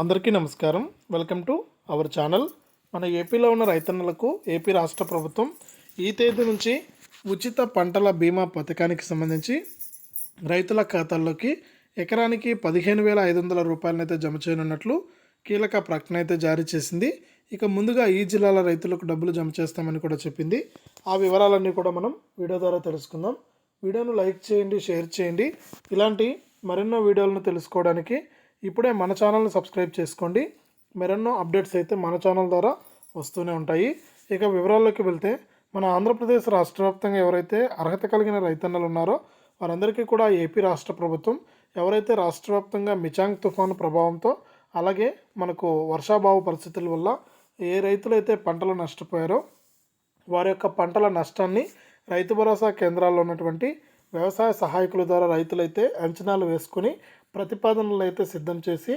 అందరికీ నమస్కారం. Welcome to our channel. మన ఏపీలో ఉన్న రైతన్నలకు ఏపీ రాష్ట్ర ప్రభుత్వం ఈ తేదీ నుంచి ఉచిత పంటల బీమా పథకానికి సంబంధించి రైతుల ఖాతాల్లోకి ఎకరానికి పదిహేను వేల ఐదు వందల రూపాయలనైతే జమ చేయనున్నట్లు కీలక ప్రకటన అయితే జారీ చేసింది. ఇక ముందుగా ఈ జిల్లాల రైతులకు డబ్బులు జమ చేస్తామని కూడా చెప్పింది. ఆ వివరాలన్నీ కూడా మనం వీడియో ద్వారా తెలుసుకుందాం. వీడియోను లైక్ చేయండి షేర్ చేయండి. ఇలాంటి మరెన్నో వీడియోలను తెలుసుకోవడానికి ఇప్పుడే మన ఛానల్ని సబ్స్క్రైబ్ చేసుకోండి. మరెన్నో అప్డేట్స్ అయితే మన ఛానల్ ద్వారా వస్తూనే ఉంటాయి. ఇక వివరాల్లోకి వెళ్తే మన ఆంధ్రప్రదేశ్ రాష్ట్ర వ్యాప్తంగా ఎవరైతే అర్హత కలిగిన రైతన్నలు ఉన్నారో వారందరికీ కూడా ఏపీ రాష్ట్ర ప్రభుత్వం ఎవరైతే రాష్ట్ర వ్యాప్తంగా మిచాంగ్ తుఫాను ప్రభావంతో అలాగే మనకు వర్షాభావ పరిస్థితుల వల్ల ఏ రైతులైతే పంటలు నష్టపోయారో వారి యొక్క పంటల నష్టాన్ని రైతు భరోసా కేంద్రాల్లో ఉన్నటువంటి వ్యవసాయ సహాయకుల ద్వారా రైతులైతే అంచనాలు వేసుకుని ప్రతిపాదనలు అయితే సిద్ధం చేసి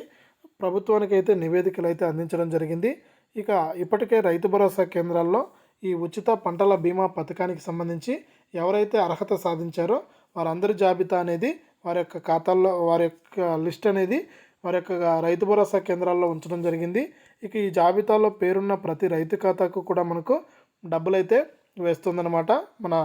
ప్రభుత్వానికి అయితే నివేదికలు అయితే అందించడం జరిగింది. ఇక ఇప్పటికే రైతు భరోసా కేంద్రాల్లో ఈ ఉచిత పంటల బీమా పథకానికి సంబంధించి ఎవరైతే అర్హత సాధించారో వారందరి జాబితా అనేది వారి యొక్క ఖాతాల్లో వారి యొక్క లిస్ట్ అనేది వారి యొక్క రైతు భరోసా కేంద్రాల్లో ఉంచడం జరిగింది. ఇక ఈ జాబితాలో పేరున్న ప్రతి రైతు ఖాతాకు కూడా మనకు డబ్బులైతే వేస్తుందన్నమాట మన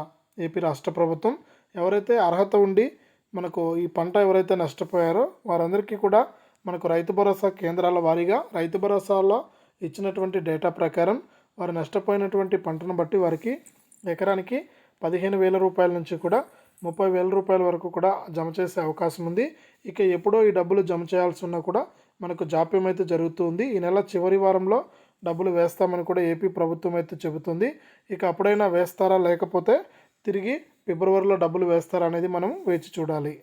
ఏపీ రాష్ట్ర ప్రభుత్వం. ఎవరైతే అర్హత ఉండి మనకు ఈ పంట ఎవరైతే నష్టపోయారో వారందరికీ కూడా మనకు రైతు భరోసా కేంద్రాల వారీగా రైతు భరోసాలో ఇచ్చినటువంటి డేటా ప్రకారం వారు నష్టపోయినటువంటి పంటను బట్టి వారికి ఎకరానికి పదిహేను వేల రూపాయల నుంచి కూడా ముప్పై వేల రూపాయల వరకు కూడా జమ చేసే అవకాశం ఉంది. ఇక ఎప్పుడో ఈ డబ్బులు జమ చేయాల్సి ఉన్నా కూడా మనకు జాప్యం అయితే జరుగుతుంది. ఈ నెల చివరి వారంలో డబ్బులు వేస్తామని కూడా ఏపీ ప్రభుత్వం అయితే చెబుతుంది. ఇక అప్పుడైనా వేస్తారా లేకపోతే తిరిగి ఫిబ్రవరిలో డబ్బులు వేస్తారనేది మనం వేచి చూడాలి.